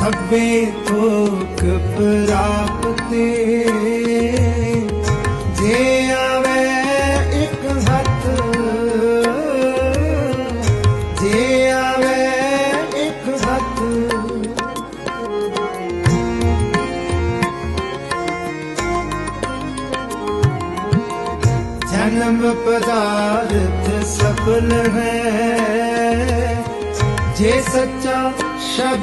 ਸਭੇ ਥੋਕ ਪ੍ਰਾਪਤੇ। ਜੇ ਆਵੇ ਇੱਕ ਹੱਥ, ਜੇ ਆਵੇ ਇੱਕ ਹੱਥ। ਜਨਮ ਪਦਾਰਥ ਸਫਲ ਹੈ। ਜੇ ਸੱਚਾ ਸ਼ਬਦ